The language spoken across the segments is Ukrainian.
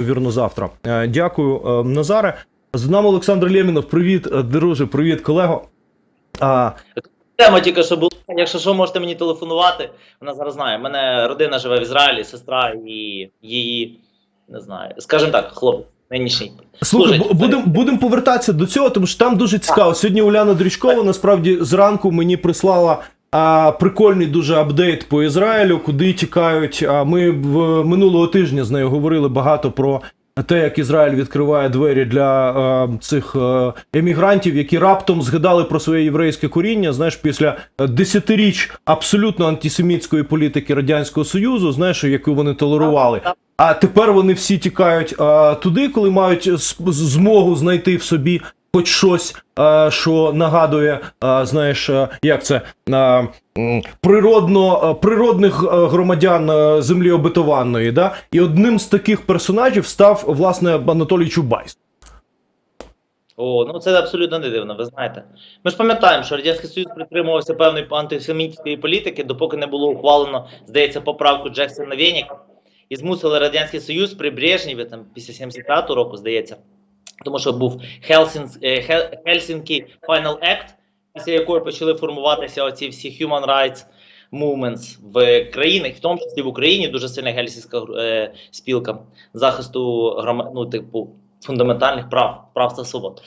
вірно завтра. Е, Дякую, е, Назаре. З нами Олександр Лємінов. Привіт, е, друже, привіт, колего. А, Тема тільки що була. Якщо що, можете мені телефонувати. Вона зараз знає. У мене родина живе в Ізраїлі, сестра і її, не знаю, скажімо так, хлопець нинішній. Слухай, будемо будем повертатися до цього, тому що там дуже цікаво. Сьогодні Уляна Дрючкова насправді зранку мені прислала а, прикольний дуже апдейт по Ізраїлю, куди тікають. А, ми в минулого тижня з нею говорили багато про те, як Ізраїль відкриває двері для а, цих емігрантів, які раптом згадали про своє єврейське коріння. Знаєш, після е, десятиріч абсолютно антисемітської політики радянського союзу, знаєш, яку вони толерували. А тепер вони всі тікають а, туди, коли мають змогу знайти в собі хоч щось, а, що нагадує, а, знаєш, а, як це природно, природних громадян землі обетованої. Да? І одним з таких персонажів став власне Анатолій Чубайс. О, ну це абсолютно не дивно, ви знаєте. Ми ж пам'ятаємо, що Радянський Союз притримувався певної антисемітської політики, допоки не було ухвалено, здається, поправку Джексона Веніка, і змусили Радянський Союз при Брежнєві, там, після 75-го року, здається, тому що був е, Хел- Helsinki Final Act, після якої почали формуватися оці всі human rights movements в країнах, в тому числі в Україні, дуже сильна гельсінська е, спілка захисту грома, ну, типу, фундаментальних прав, прав та свобод.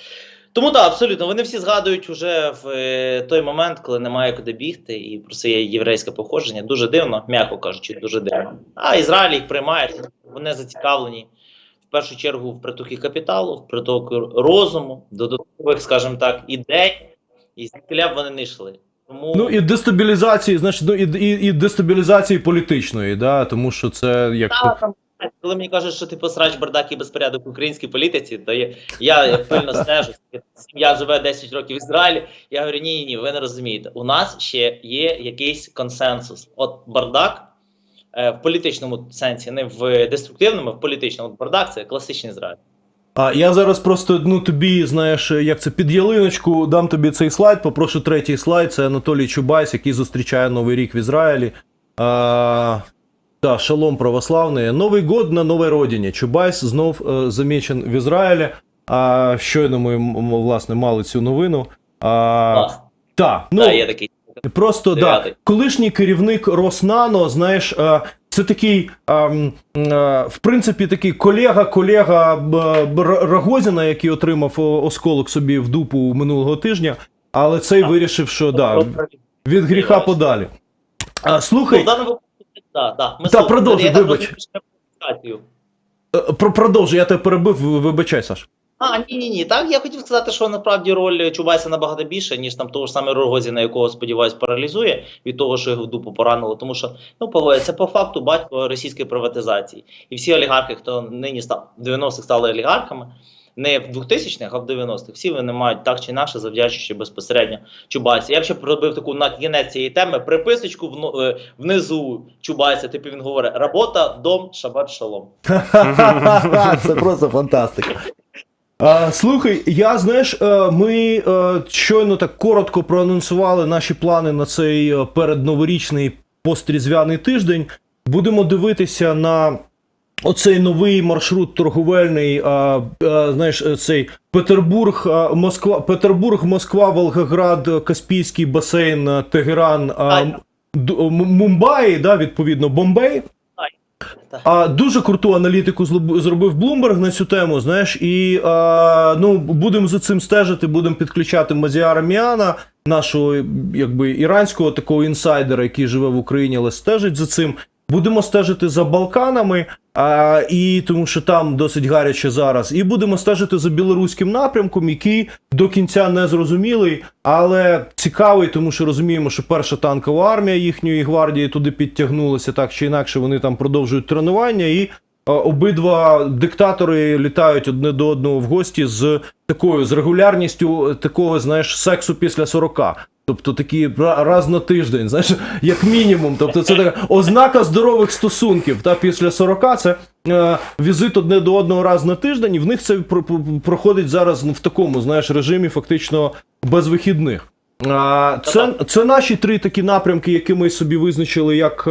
Тому так, абсолютно, вони всі згадують вже в е, той момент, коли немає куди бігти, і про своє єврейське походження. Дуже дивно, м'яко кажучи, дуже дивно. А Ізраїль їх приймає, вони зацікавлені першу чергу в притокі капіталу, в притоку розуму, додаткових, скажімо так, ідей, і звідкиля б вони не йшли. Тому Ну і дестабілізації, значить, ну, і, і, і дестабілізації політичної, да, тому що це як Та, там, коли мені кажуть, що типу срач бардак і безпорядок в українській політиці, то я, я, я пильно стежу. Сім'я живе 10 років в Ізраїлі. Я говорю, ні, ні, ні, ви не розумієте. У нас ще є якийсь консенсус. От бардак в політичному сенсі, не в деструктивному, а в політичному. Бардак це класичний Ізраїль. А я зараз просто ну тобі знаєш, як це під ялиночку дам тобі цей слайд. Попрошу третій слайд. Це Анатолій Чубайс, який зустрічає Новий рік в Ізраїлі. А, та, шалом православний. Новий год на новій родині. Чубайс знов е, замічен в Ізраїлі. А щойно ми власне мали цю новину. А, Клас. та, ну, да, є такий. Просто да, колишній керівник Роснано, знаєш, е, це такий, ем, е, в принципі, такий колега, колега б- б- Рогозіна, який отримав о, осколок собі в дупу минулого тижня, але цей вирішив, що да, від гріха подалі. А, Ну, в слухай, даному випадку, да, да, ми Та, слухаємо. продовжуй, Я так вибач. розумію, що презентацію. е, про продовжуй, я тебе перебив, вибачай, Саш. А, ні, ні, ні. Так, я хотів сказати, що насправді роль Чубайса набагато більше, ніж там того ж саме Рогозіна, якого, сподіваюсь, паралізує від того, що його в дупу поранило. Тому що, ну, Павло, це по факту батько російської приватизації. І всі олігархи, хто нині став в 90-х стали олігархами, не в 2000-х, а в 90-х, всі вони мають так чи інакше завдячуючи безпосередньо Чубайсу. Я ще пробив таку на кінець цієї теми приписочку вно- е, внизу Чубайса, типу він говорить: робота, дом, шабат, шалом. Це просто фантастика. А, слухай, я знаєш, е, ми е, щойно так коротко проанонсували наші плани на цей е, передноворічний пострізвяний тиждень. Будемо дивитися на оцей новий маршрут торговельний. а, а, знаєш, цей Петербург, Москва, Петербург, Москва, Волгоград, Каспійський басейн, Тегеран, Мумбаї, да, відповідно, Бомбей. А дуже круту аналітику зробив Bloomberg на цю тему. Знаєш, і а, ну будемо за цим стежити. Будемо підключати Мазіара Міана, нашого якби іранського такого інсайдера, який живе в Україні, але стежить за цим. Будемо стежити за Балканами, а, і тому що там досить гаряче зараз. І будемо стежити за білоруським напрямком, який до кінця не зрозумілий, але цікавий, тому що розуміємо, що перша танкова армія їхньої гвардії туди підтягнулася так чи інакше. Вони там продовжують тренування, і а, обидва диктатори літають одне до одного в гості з такою з регулярністю е, такого, знаєш, сексу після 40. Тобто такі ра- раз на тиждень, знаєш, як мінімум. Тобто це така ознака здорових стосунків. Та після 40 це е, візит одне до одного раз на тиждень, і в них це про- про- проходить зараз в такому, знаєш, режимі фактично без вихідних. А, це, це наші три такі напрямки, які ми собі визначили як.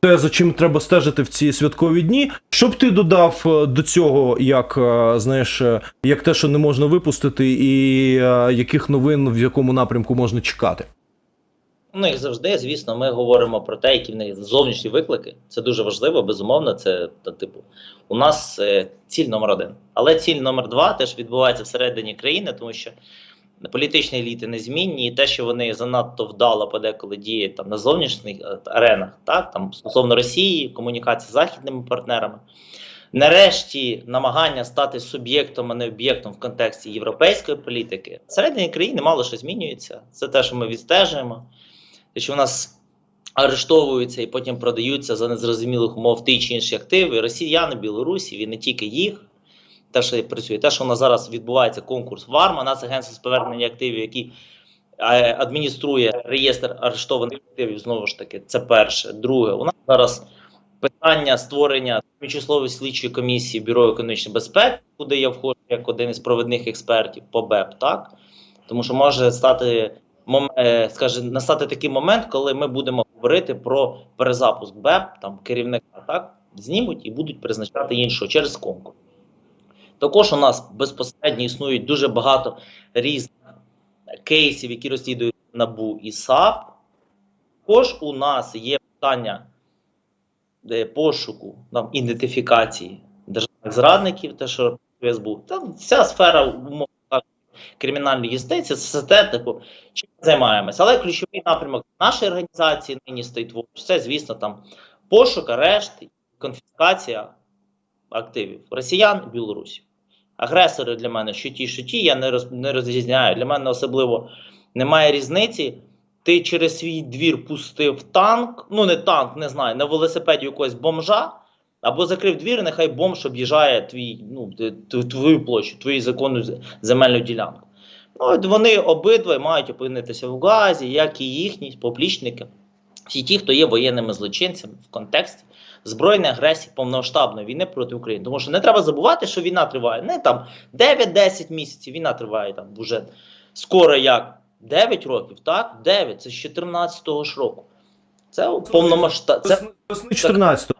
Те, за чим треба стежити в ці святкові дні. Що б ти додав е, до цього, як е, знаєш, е, як те, що не можна випустити, і яких новин в якому напрямку можна чекати? Ну, як завжди, звісно, ми говоримо про те, які в них зовнішні виклики. Це дуже важливо, безумовно. Це та, типу, у нас ціль номер один. Але ціль номер два теж відбувається всередині країни, тому що політичні еліти незмінні, і те, що вони занадто вдало подеколи діють там на зовнішніх е, аренах, так там стосовно Росії, комунікації з західними партнерами. Нарешті намагання стати суб'єктом, а не об'єктом в контексті європейської політики всередині країни мало що змінюється. Це те, що ми відстежуємо. Те, що в нас арештовуються і потім продаються за незрозумілих умов ті чи інші активи. Росіяни, білорусів і не тільки їх. Те, що працює, те, що у нас зараз відбувається конкурс в АРМА, Нацагентство з повернення активів, е, адмініструє реєстр арештованих активів, знову ж таки, це перше. Друге, у нас зараз питання створення тимчасової слідчої комісії Бюро економічної безпеки, куди я входжу як один із провідних експертів по БЕП, так? Тому що може стати е, скаже, настати такий момент, коли ми будемо говорити про перезапуск БЕП, там керівника так знімуть і будуть призначати іншого через конкурс. Також у нас безпосередньо існують дуже багато різних кейсів, які розслідують НАБУ і САП. Також у нас є питання пошуку там, ідентифікації державних зрадників, те, що СБУ. Там вся сфера так, кримінальної юстиції, це те, типу, чим ми займаємося. Але ключовий напрямок нашої організації нині стоїть в це, звісно, там пошук, арешт, конфіскація активів росіян і білорусів. Агресори для мене, що ті, що ті, я не, роз, не розрізняю. Для мене особливо немає різниці. Ти через свій двір пустив танк, ну не танк, не знаю, на велосипеді якогось бомжа, або закрив двір, нехай бомж об'їжджає твій, ну, твою площу, твою законну земельну ділянку. Ну, вони обидва мають опинитися в газі, як і їхні поплічники, всі ті, хто є воєнними злочинцями в контексті збройної агресії повномасштабної війни проти України. Тому що не треба забувати, що війна триває не там 9-10 місяців, війна триває там вже скоро як 9 років, так? 9, це з 14-го ж року. Це повномасштаб. Це Весни 14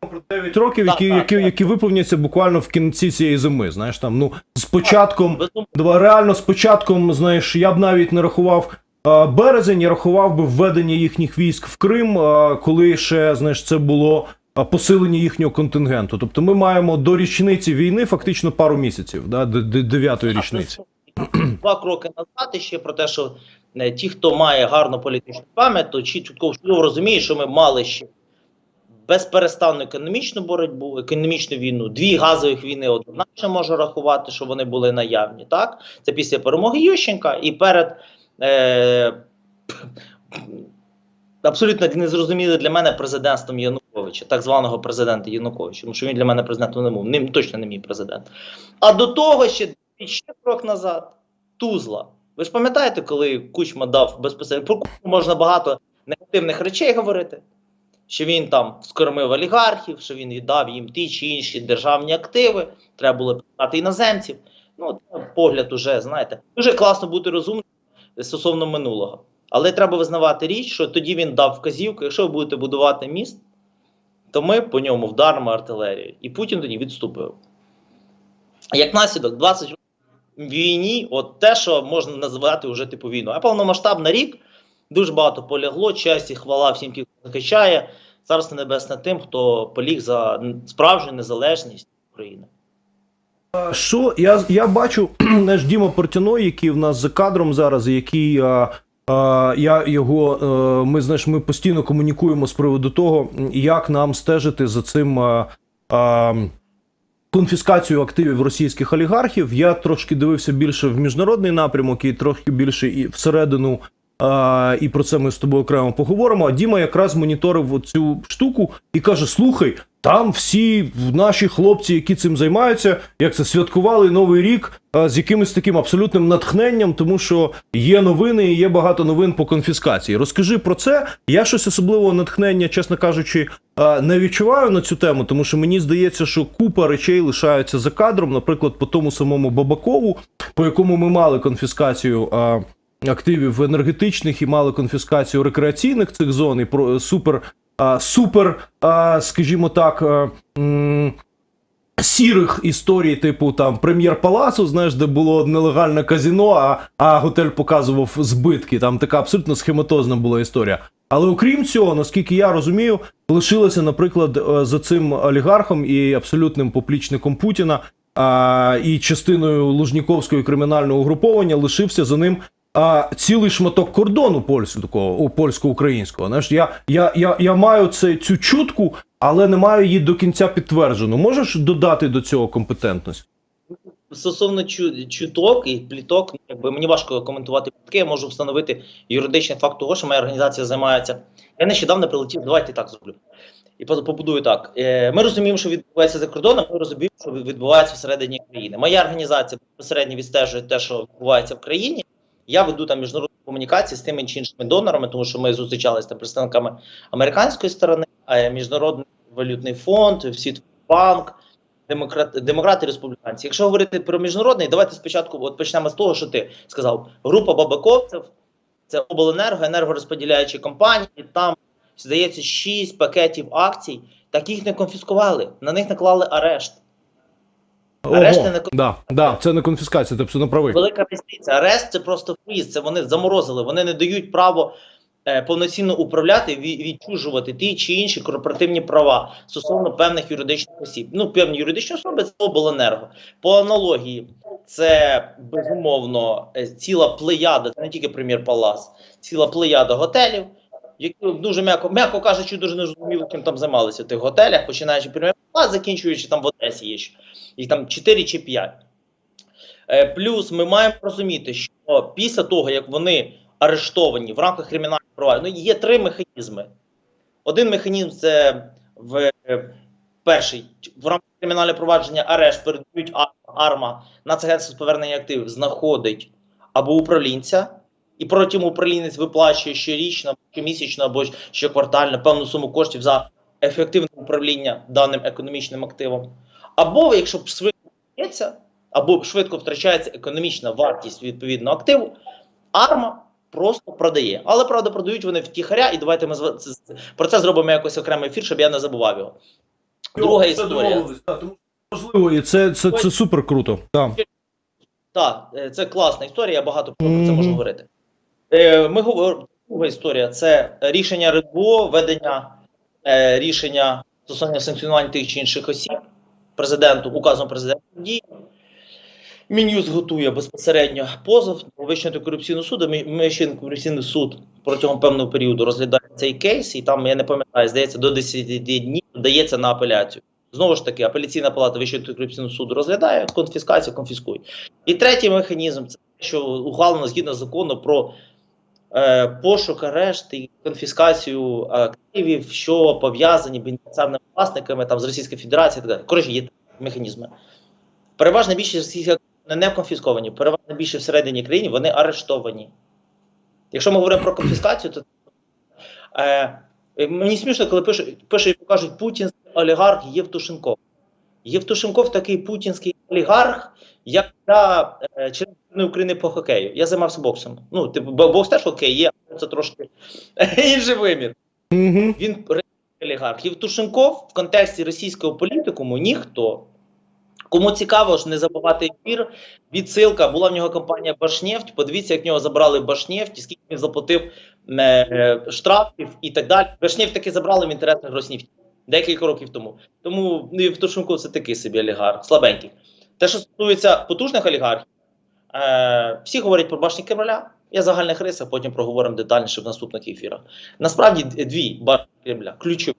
про 9 років, Так, які, так, які, так. які виповняться буквально в кінці цієї зими. Знаєш, там ну з початком. Два реально з початком, знаєш, я б навіть не рахував а, березень, я рахував би введення їхніх військ в Крим, а, коли ще знаєш, це було посилення їхнього контингенту. Тобто ми маємо до річниці війни фактично пару місяців, да, до, дев'ятої річниці. Два кроки назад ще про те, що е, ті, хто має гарну політичну пам'ять, то чітко розуміє, що ми мали ще безперестанну економічну боротьбу, економічну війну, дві газових війни однозначно можу рахувати, що вони були наявні. Так, це після перемоги Ющенка і перед е, абсолютно незрозуміле для мене президентством Януковича, так званого президента Януковича, тому що він для мене президентом не був, ним точно не мій президент. А до того ще ще крок назад. Тузла. Ви ж пам'ятаєте, коли Кучма дав безпосередньо про Кучму можна багато негативних речей говорити, що він там скормив олігархів, що він віддав їм ті чи інші державні активи, треба було питати іноземців. Ну, це погляд уже, знаєте, дуже класно бути розумним стосовно минулого. Але треба визнавати річ, що тоді він дав вказівку, якщо ви будете будувати міст, то ми по ньому вдаримо артилерією. І Путін тоді відступив. Як наслідок, 20 років війні, от те, що можна називати вже типу війну. А повномасштабний рік дуже багато полягло, честь і хвала всім, хто захищає. Царство небесне тим, хто поліг за справжню незалежність України. Що я, я бачу наш Діма Портяной, який в нас за кадром зараз, який а, я його. ми знаєш, ми постійно комунікуємо з приводу того, як нам стежити за цим. А, а, активів російських олігархів. Я трошки дивився більше в міжнародний напрямок і трошки більше і всередину. І про це ми з тобою окремо поговоримо. А Діма якраз моніторив цю штуку і каже: Слухай, там всі наші хлопці, які цим займаються, як це святкували новий рік з якимось таким абсолютним натхненням, тому що є новини і є багато новин по конфіскації. Розкажи про це. Я щось особливого натхнення, чесно кажучи, не відчуваю на цю тему, тому що мені здається, що купа речей лишаються за кадром, наприклад, по тому самому Бабакову, по якому ми мали конфіскацію. Активів енергетичних і мали конфіскацію рекреаційних цих зон і про супер супер, скажімо так. Сірих історій, типу там прем'єр палацу, знаєш, де було нелегальне казіно, а, а готель показував збитки. Там така абсолютно схематозна була історія. Але окрім цього, наскільки я розумію, лишилося, наприклад, е, за цим олігархом і абсолютним поплічником Путіна а, і частиною Лужніковського кримінального угруповання лишився за ним а, цілий шматок кордону польського, польсько-українського. Знаєш, я, я, я, я маю це, цю чутку, але не маю її до кінця підтверджену. Можеш додати до цього компетентність? Стосовно чу- чуток і пліток, якби мені важко коментувати плітки, я можу встановити юридичний факт того, що моя організація займається. Я нещодавно прилетів, давайте так зроблю. І по- побудую так. Е, Ми розуміємо, що відбувається за кордоном, ми розуміємо, що відбувається всередині країни. Моя організація безпосередньо відстежує те, що відбувається в країні. Я веду там міжнародні комунікації з тими чи іншими донорами, тому що ми зустрічалися там представниками американської сторони, міжнародний валютний фонд, Світбанк, демократи, демократи республіканці. Якщо говорити про міжнародний, давайте спочатку от почнемо з того, що ти сказав. Група бабаковців, це обленерго, енергорозподіляючі компанії. Там здається 6 пакетів акцій. Так їх не конфіскували, на них наклали арешт. Арешти не да, да, це не конфіскація, ти абсолютно правий. Велика різниця. Арешт це просто фріз, це вони заморозили, вони не дають право е, повноцінно управляти, відчужувати ті чи інші корпоративні права стосовно певних юридичних осіб. Ну, певні юридичні особи це обленерго. По аналогії, це безумовно е, ціла плеяда, це не тільки прем'єр Палас, ціла плеяда готелів. Які дуже м'яко, м'яко кажучи, дуже не зрозуміло, чим там займалися в тих готелях, починаючи прем'єр Палас, закінчуючи там в Одесі є ще. Їх там 4 чи 5. Е, Плюс ми маємо розуміти, що після того, як вони арештовані в рамках кримінального провадження, ну, є три механізми. Один механізм це в е, перший в рамках кримінального провадження арешт передають а- арма Нацагентство з повернення активів знаходить або управлінця, і протягом управлінець виплачує щорічно, щомісячно або щоквартально певну суму коштів за ефективне управління даним економічним активом. Або якщо швидко вдається, або швидко втрачається економічна вартість відповідного активу, арма просто продає. Але правда, продають вони втіхаря, і давайте ми про це зробимо якось окремий ефір, щоб я не забував його. Друга Це історія. можливо, і це, це, це супер круто. Так. Так, е, це класна історія, я багато про це можу говорити. Е, Ми говоримо, друга історія це рішення РНБО, ведення е, рішення стосовно санкціонування тих чи інших осіб президенту, указом президента дії. Мін'юз готує безпосередньо позов до Вищого антикорупційного суду. Вищий антикорупційний суд протягом певного періоду розглядає цей кейс, і там, я не пам'ятаю, здається, до 10 днів дається на апеляцію. Знову ж таки, апеляційна палата Вищого антикорупційного суду розглядає, конфіскація, конфіскує. І третій механізм це те, що ухвалено згідно закону про пошук, арешт і конфіскацію активів, що пов'язані бенефіціарними власниками там, з Російської Федерації так далі. Коротше, є механізми. Переважна більшість російських активів не конфісковані, переважна більшість всередині країни вони арештовані. Якщо ми говоримо про конфіскацію, то е, мені смішно, коли пишуть, пишуть кажуть, путінський олігарх Євтушенков. Євтушенков такий путінський олігарх, як я е, член України по хокею. Я займався боксом. Ну, типу, бокс теж хокей є, але це трошки інший вимір. Угу. Він олігарх. Євтушенков в контексті російського політикуму ніхто. Кому цікаво ж не забувати ефір, відсилка була в нього компанія Башнефть. Подивіться, як в нього забрали Башнефть, і скільки він заплатив е, штрафів і так далі. Башнефть таки забрали в інтересах Роснефті декілька років тому. Тому ну, Євтушенков це такий собі олігарх, слабенький. Те, що стосується потужних олігархів, е, всі говорять про башні Кремля. Я загальних рисах, потім проговоримо детальніше в наступних ефірах. Насправді дві башні Кремля ключові.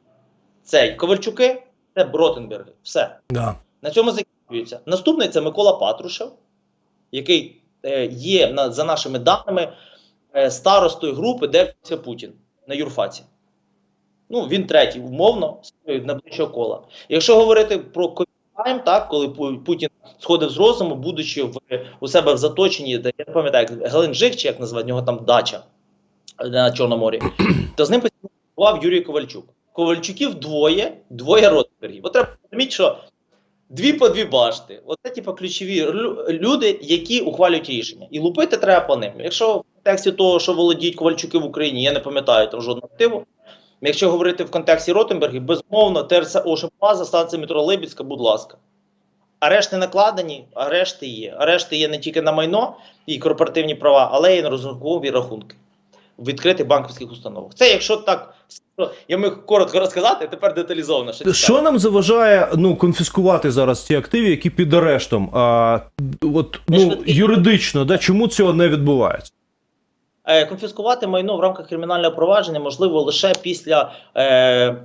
Це Ковальчуки, це Бротенберги. Все. Да. На цьому закінчується. Наступний це Микола Патрушев, який е, є на, за нашими даними е, старостою групи, де Путін на юрфаці. Ну, він третій, умовно, найближчого кола. Якщо говорити про ковід-тайм, так, коли Путін сходив з розуму, будучи в, у себе в заточенні, де я не пам'ятаю, як Геленджик, чи як називати, в нього там дача е, на Чорному морі, то з ним спілкував Юрій Ковальчук. Ковальчуків двоє, двоє Ротбергів. От треба розуміти, що дві по дві башти. Оце, типу, ключові люди, які ухвалюють рішення. І лупити треба по ним. Якщо в контексті того, що володіють Ковальчуки в Україні, я не пам'ятаю там жодного активу, Якщо говорити в контексті Ротенбергів, безумовно, ТРЦ Ошепаза, станція метро Либідська, будь ласка. Арешти накладені, арешти є. Арешти є не тільки на майно і корпоративні права, але й на розрахункові рахунки в відкритих банківських установах. Це якщо так, я міг коротко розказати, тепер деталізовано. Що, Що нам заважає ну, конфіскувати зараз ті активи, які під арештом? А, от, ну, юридично, да, чому цього не відбувається? Е, Конфіскувати майно в рамках кримінального провадження можливо лише після е,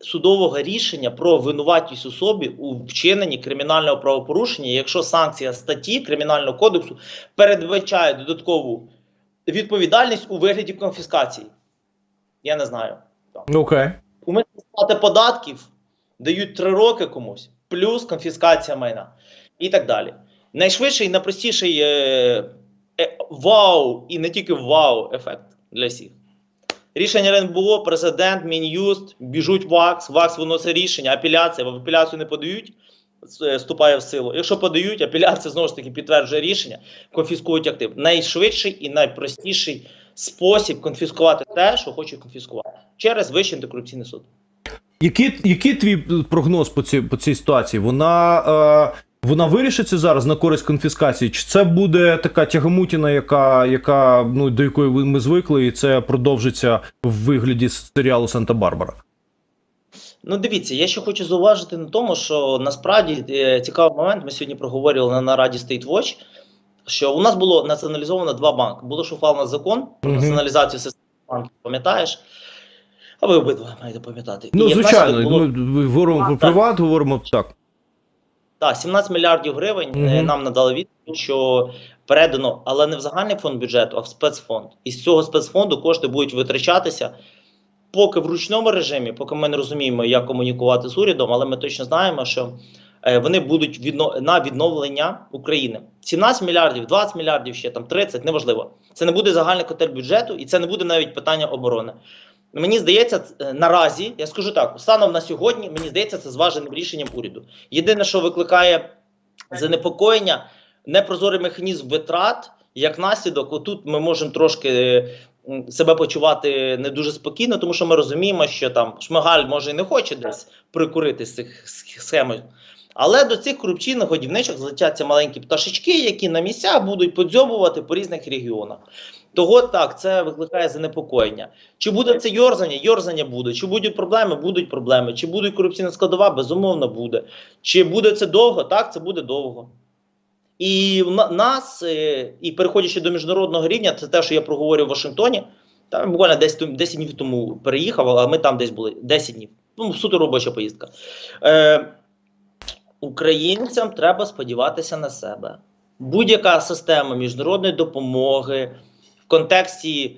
судового рішення про винуватість особі у вчиненні кримінального правопорушення, якщо санкція статті Кримінального кодексу передбачає додаткову відповідальність у вигляді конфіскації. Я не знаю. Окей. Умисне сплати податків дають 3 роки комусь, плюс конфіскація майна і так далі. Найшвидший і найпростіший е, вау, і не тільки вау ефект для всіх. Рішення РНБО, президент, Мін'юст, біжуть ВАКС, ВАКС виносить рішення, апеляція, в апеляцію не подають, е, вступає в силу. Якщо подають, апеляція знову ж таки підтверджує рішення, конфіскують актив. Найшвидший і найпростіший спосіб конфіскувати те, що хочуть конфіскувати, через Вищий антикорупційний суд. Який, який твій прогноз по цій, по цій ситуації? Вона, е, вона вирішиться зараз на користь конфіскації? Чи це буде така тягомутіна, яка, яка, ну, до якої ми звикли, і це продовжиться в вигляді серіалу Санта-Барбара? Ну, дивіться, я ще хочу зауважити на тому, що насправді е, цікавий момент. Ми сьогодні проговорили на нараді State Watch, що у нас було націоналізовано два банки. Було ж ухвалено закон про націоналізацію системи банків, пам'ятаєш? А ви обидва маєте пам'ятати. Ну, І звичайно, було- ми говоримо про приват, говоримо так. Так, 17 мільярдів гривень е, Мгм. нам надали відповідь, що передано, але не в загальний фонд бюджету, а в спецфонд. І з цього спецфонду кошти будуть витрачатися поки в ручному режимі, поки ми не розуміємо, як комунікувати з урядом, але ми точно знаємо, що е, вони будуть відно... на відновлення України. 17 мільярдів, 20 мільярдів, ще там 30, неважливо. Це не буде загальний котель бюджету, і це не буде навіть питання оборони. Мені здається, е, наразі, я скажу так, станом на сьогодні, мені здається, це зваженим рішенням уряду. Єдине, що викликає занепокоєння, непрозорий механізм витрат, як наслідок, отут ми можемо трошки е, себе почувати не дуже спокійно, тому що ми розуміємо, що там Шмигаль може і не хоче десь прикурити з цих сх- схем. Але до цих корупційних годівничок злетяться маленькі пташечки, які на місцях будуть подзьобувати по різних регіонах. Того так, це викликає занепокоєння. Чи буде це йорзання? Йорзання буде. Чи будуть проблеми? Будуть проблеми. Чи буде корупційна складова? Безумовно, буде. Чи буде це довго? Так, це буде довго. І в нас, е, і переходячи до міжнародного рівня, це те, що я проговорив в Вашингтоні. Там буквально 10, 10 днів тому переїхав, а ми там десь були 10 днів. Ну, суто робоча поїздка. Е, українцям треба сподіватися на себе. Будь-яка система міжнародної допомоги в контексті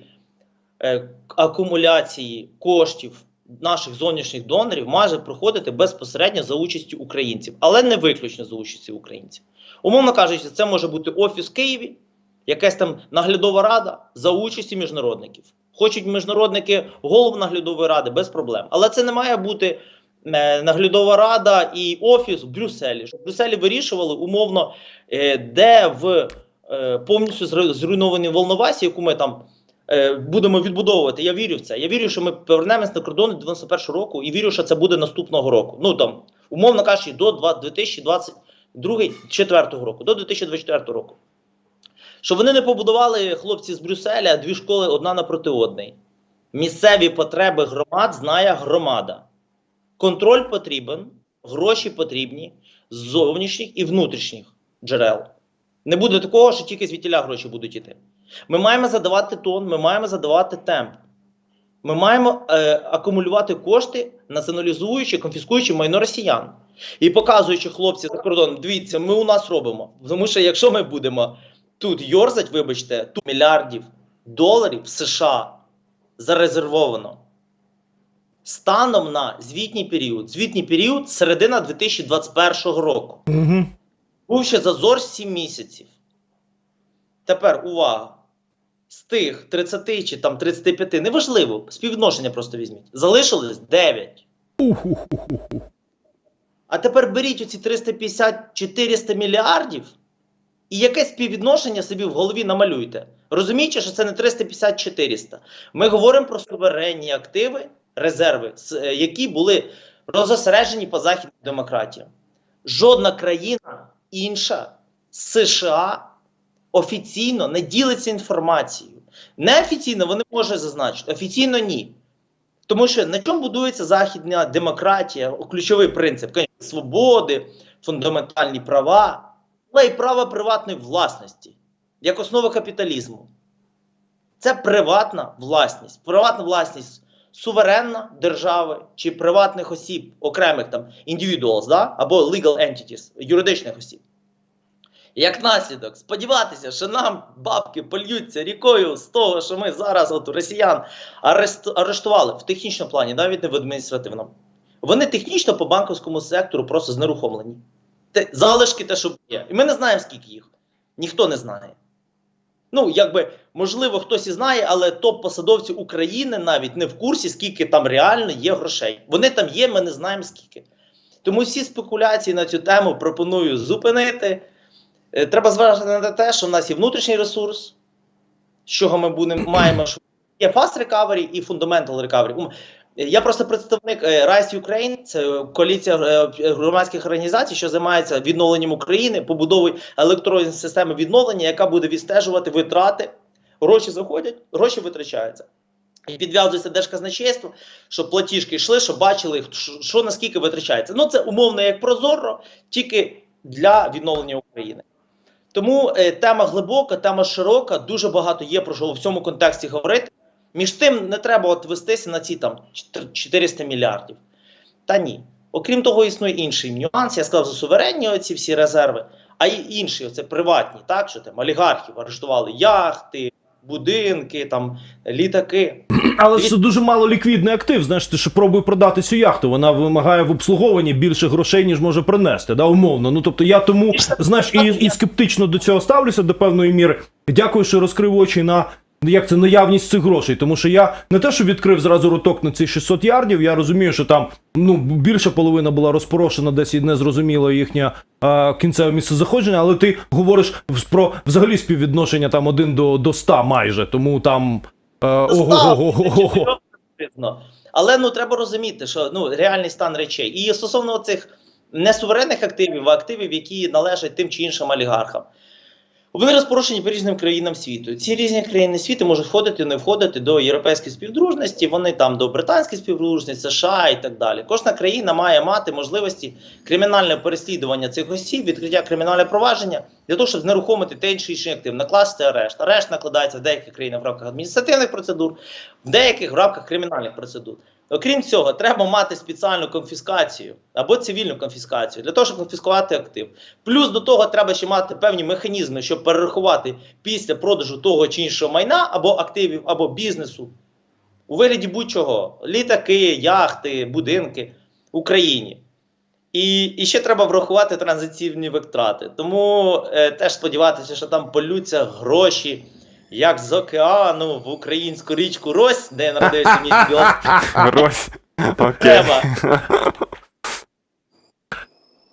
е, акумуляції коштів наших зовнішніх донорів може проходити безпосередньо за участю українців, але не виключно за участю українців. Умовно кажучи, це може бути офіс в Києві, якась там наглядова рада за участі міжнародників. Хочуть міжнародники голову наглядової ради без проблем. Але це не має бути е, наглядова рада і офіс в Брюсселі. Щоб в Брюсселі вирішували умовно, е, де в повністю зру- зруйнованій Волновасі, яку ми там е, будемо відбудовувати. Я вірю в це. Я вірю, що ми повернемось на кордони 91 року і вірю, що це буде наступного року. Ну там, умовно кажучи, до 2022-2024 року, до 2024 року. Щоб вони не побудували хлопці з Брюсселя дві школи одна напроти одної. Місцеві потреби громад знає громада. Контроль потрібен, гроші потрібні з зовнішніх і внутрішніх джерел. Не буде такого, що тільки звідтіля гроші будуть йти. Ми маємо задавати тон, ми маємо задавати темп. Ми маємо е, акумулювати кошти, націоналізуючи, конфіскуючи майно росіян. І показуючи хлопці за кордоном, дивіться, ми у нас робимо. Тому що якщо ми будемо тут йорзать, вибачте, тут мільярдів доларів США зарезервовано станом на звітній період. Звітній період середина 2021 року. Угу. Був ще зазор 7 місяців. Тепер увага. З тих 30 чи там 35, неважливо, співвідношення просто візьміть. Залишилось 9. А тепер беріть оці 350-400 мільярдів і яке співвідношення собі в голові намалюйте. Розуміючи, що це не 350-400. Ми говоримо про суверенні активи, резерви, е, які були розосереджені по західним демократіям. Жодна країна інша США офіційно не ділиться інформацією. Неофіційно вони можуть зазначити, офіційно ні. Тому що на чому будується західна демократія, ключовий принцип свободи, фундаментальні права, але й право приватної власності, як основа капіталізму. Це приватна власність. Приватна власність суверенна держави чи приватних осіб, окремих там individuals, да? або legal entities, юридичних осіб. Як наслідок, сподіватися, що нам бабки польються рікою з того, що ми зараз от росіян арештували в технічному плані, навіть не в адміністративному. Вони технічно по банківському сектору просто знерухомлені. Залишки те, що є. І ми не знаємо, скільки їх. Ніхто не знає. Ну, якби, можливо, хтось і знає, але топ-посадовці України навіть не в курсі, скільки там реально є грошей. Вони там є, ми не знаємо скільки. Тому всі спекуляції на цю тему пропоную зупинити. Е, Треба зважати на те, що в нас є внутрішній ресурс, з чого ми будемо, маємо. Є fast recovery і fundamental recovery. Я просто представник е, Rise Ukraine, це коаліція е, громадських організацій, що займається відновленням України, побудовою електронної системи відновлення, яка буде відстежувати витрати. Гроші заходять, гроші витрачаються. І підв'язується держказначейство, щоб платіжки йшли, щоб бачили, що наскільки витрачається. Ну, це умовно як прозоро, тільки для відновлення України. Тому е, тема глибока, тема широка, дуже багато є про що в цьому контексті говорити. Між тим, не треба от вестися на ці там 400 мільярдів. Та ні. Окрім того, існує інший нюанс. Я сказав за суверенні оці всі резерви, а й інші, оце приватні, так що там олігархів арештували яхти, будинки, там літаки. Але це дуже мало ліквідний актив. Знаєш, ти ще пробуй продати цю яхту. Вона вимагає в обслуговуванні більше грошей, ніж може принести. Да, умовно. Ну тобто я тому знаєш і, і скептично до цього ставлюся до певної міри. Дякую, що розкрив очі на. Як це наявність цих грошей? Тому що я не те, що відкрив зразу роток на ці 600 ярдів, я розумію, що там ну більша половина була розпорошена, десь і не зрозуміло їхнє а, кінцеве місце заходження, але ти говориш про взагалі співвідношення там 1 до, до 100 майже, тому там е, ого-го-го-го-го. Але ну треба розуміти, що ну реальний стан речей. І стосовно цих не суверенних активів, а активів, які належать тим чи іншим олігархам. Вони розпорошені по різним країнам світу. Ці різні країни світу можуть входити, не входити до європейської співдружності, вони там до британської співдружності, США і так далі. Кожна країна має мати можливості кримінального переслідування цих осіб, відкриття кримінального провадження для того, щоб знерухомити той чи інший актив, накласти арешт. Арешт накладається в деяких країнах в рамках адміністративних процедур, в деяких в рамках кримінальних процедур. Окрім цього, треба мати спеціальну конфіскацію або цивільну конфіскацію для того, щоб конфіскувати актив. Плюс до того треба ще мати певні механізми, щоб перерахувати після продажу того чи іншого майна або активів, або бізнесу у вигляді будь-чого: літаки, яхти, будинки в Україні. І, і ще треба врахувати транзиційні витрати. Тому е, теж сподіватися, що там полються гроші, як з океану в українську річку Рось, де народився мій біол. Рось. Окей. Треба.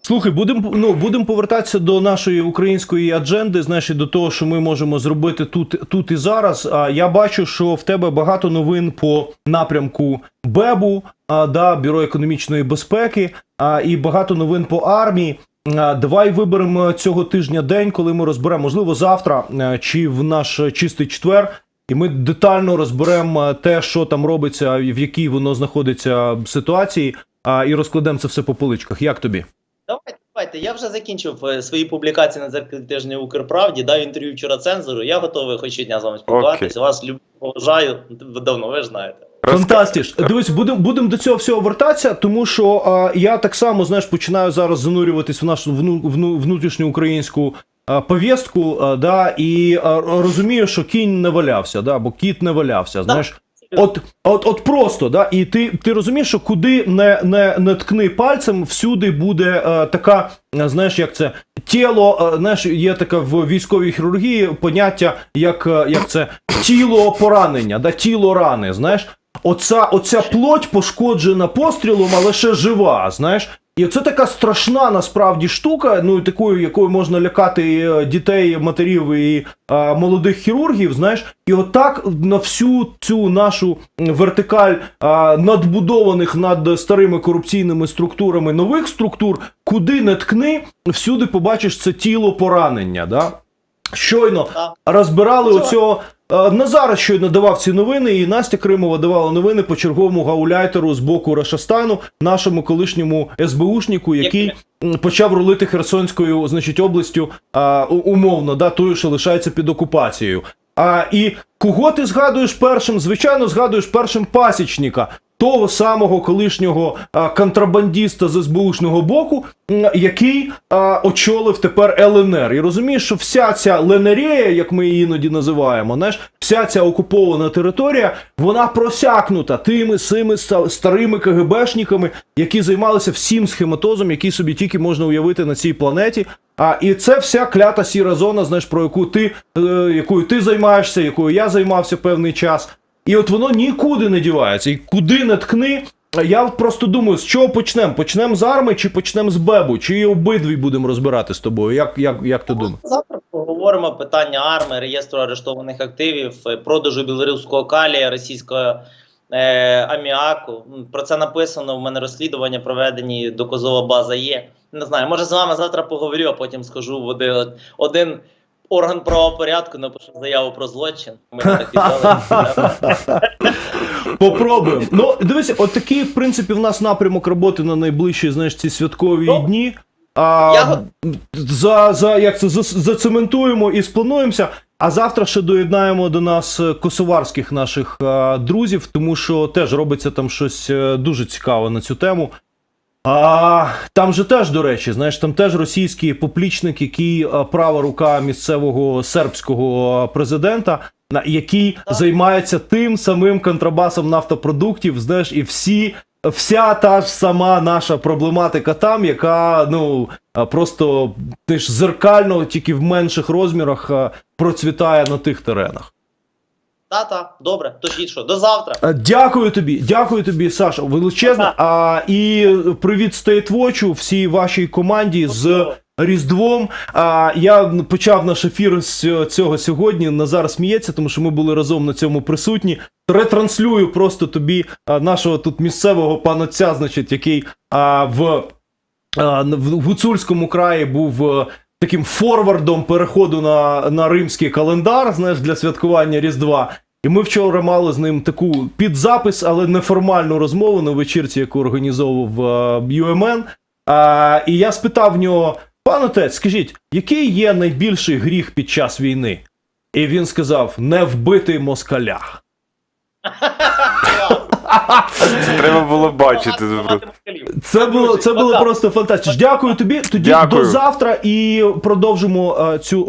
Слухай, будемо ну, будем повертатися до нашої української адженди, знаєш, і до того, що ми можемо зробити тут, тут і зараз. А я бачу, що в тебе багато новин по напрямку БЕБу, а, да, Бюро економічної безпеки, а, і багато новин по армії. А, Давай виберемо цього тижня день, коли ми розберемо, можливо, завтра е, чи в наш чистий четвер. І ми детально розберемо е, те, що там робиться, в якій воно знаходиться ситуації, а, і розкладемо це все по поличках. Як тобі? Давайте, давайте. Я вже закінчив е, свої публікації на дзеркалі тижня Укрправді, дав інтерв'ю вчора цензору. Я готовий хоч щодня з вами спілкуватися. Вас люблю, поважаю ви давно, ви ж знаєте. Фантастиш. Дивись, будемо будем до цього всього вертатися, тому що а, я так само знаєш починаю зараз занурюватись в нашу вну, вну, внутрішню українську а, повістку, а, да, і а, розумію, що кінь не валявся, да, бо кіт не валявся. Знаєш, от, от, от просто, да, і ти, ти розумієш, що куди не, не, не ткни пальцем, всюди буде е, така, знаєш, як це тіло, е, знаєш, є таке в військовій хірургії поняття, як, е, як це тіло поранення, да, тіло рани, знаєш. Оця, оця плоть пошкоджена пострілом, але ще жива, знаєш. І це така страшна насправді штука, ну і такою, якою можна лякати е, дітей, матерів і е, молодих хірургів. Знаєш, і отак на всю цю нашу вертикаль е, надбудованих над старими корупційними структурами нових структур, куди не ткни, всюди побачиш це тіло поранення. Да? Щойно розбирали оцього. Е, Назар щойно давав ці новини, і Настя Кримова давала новини по черговому гауляйтеру з боку Рашастану, нашому колишньому СБУшнику, який почав рулити Херсонською, значить, областю а, умовно, да, тою, що лишається під окупацією. А і кого ти згадуєш першим? Звичайно, згадуєш першим пасічника. Того самого колишнього контрабандіста з СБУшного боку, який очолив тепер ЛНР. І розумієш, що вся ця ленерія, як ми її іноді називаємо, знаєш, вся ця окупована територія, вона просякнута тими сими старими КГБшниками, які займалися всім схематозом, який собі тільки можна уявити на цій планеті. А і це вся клята сіра зона, знаєш, про яку ти, е, якою ти займаєшся, якою я займався певний час. І от воно нікуди не дівається. І куди не ткни. Я просто думаю, з чого почнемо? Почнемо з арми чи почнемо з Бебу? Чи обидві будемо розбирати з тобою? Як, як, як ти думаєш? Завтра поговоримо питання арми, реєстру арештованих активів, е, продажу білоруського калія, російського е, аміаку. Про це написано. В мене розслідування проведені, доказова база є. Не знаю, може з вами завтра поговорю, а потім скажу в один, один орган правопорядку, напишу заяву про злочин. Ми так віддали. Попробуємо. Ну, дивися, от такий, в принципі, в нас напрямок роботи на найближчі, знаєш, ці святкові Ну, дні. А, я- за, за, як це, за, зацементуємо і сплануємося. А завтра ще доєднаємо до нас е, косоварських наших а, друзів, тому що теж робиться там щось е, дуже цікаве на цю тему. А там же теж, до речі, знаєш, там теж російський поплічник, який права рука місцевого сербського президента, на який займається тим самим контрабасом нафтопродуктів, знаєш, і всі. Вся та ж сама наша проблематика там, яка ну просто ти ж зеркально, тільки в менших розмірах процвітає на тих теренах. Та-та, добре, то що, до завтра. Е, Дякую тобі, дякую тобі, Саша. Величезне. А, і привіт Watch, всій вашій команді з Різдвом. А, я почав наш ефір з цього сьогодні. Назар сміється, тому що ми були разом на цьому присутні. Ретранслюю просто тобі а, нашого тут місцевого панотця, значить, який а, в, а, в Гуцульському краї був. Таким форвардом переходу на, на римський календар, знаєш, для святкування Різдва. І ми вчора мали з ним таку підзапис, але неформальну розмову на вечірці, яку організовував е, UMN. А, і я спитав в нього: пан отець, скажіть, який є найбільший гріх під час війни? І він сказав: не вбити москаля. Треба було бачити. Це було, це було просто фантастично. Дякую тобі. Тоді Дякую. до завтра і продовжимо е, цю